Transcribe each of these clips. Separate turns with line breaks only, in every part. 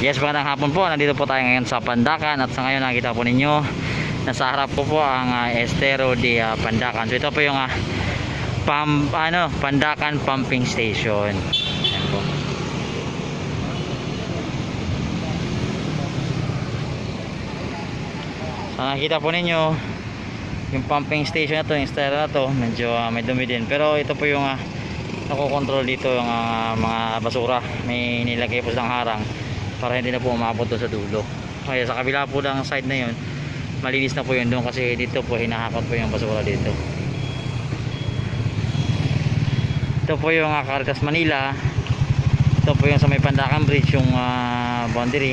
Yes, magandang hapon po. Nandito po tayo ngayon sa Pandakan at sa ngayon nakita po ninyo nasa harap po po ang ah, Estero de ah, Pandakan. So ito po yung ah, pam, ano, Pandakan Pumping Station. Ayan po. So nakita po ninyo yung pumping station na to, yung Estero na to, medyo ah, may dumi din. Pero ito po yung ah, nakokontrol dito yung ah, mga basura. May nilagay po silang harang para hindi na po umabot doon sa dulo. Kaya sa kabila po ng side na yun, malinis na po yun doon kasi dito po hinahakot po yung basura dito. Ito po yung uh, Caritas Manila. Ito po yung sa may Pandakan Bridge yung ah, boundary.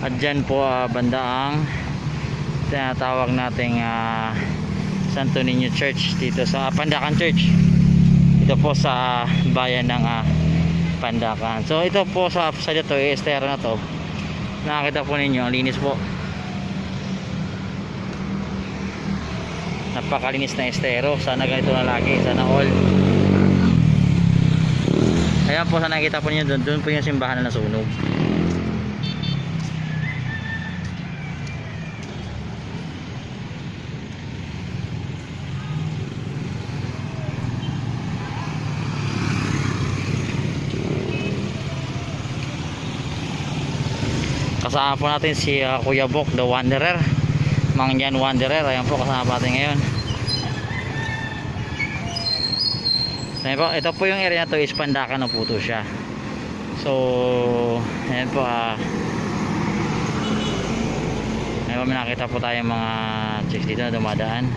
At dyan po ah, banda ang tinatawag nating ah, Santo Niño Church dito sa Pandakan Church. Ito po sa bayan ng ah, Pandakan. So ito po sa sa dito eh, estero na to. Nakakita po ninyo, ang linis po. Napakalinis na estero. Sana ganito na lagi. Sana all. Ayan po sa nakita po ninyo doon. Doon po yung simbahan na nasunog. Kasama po natin si uh, Kuya Bok, the Wanderer. Mang Jan Wanderer. Ayan po kasama natin ngayon. Ayan po, ito po yung area na to is Pandakan na po to siya. So, ayan po ah. Ayan po, may nakita po tayong mga chicks dito na dumadaan.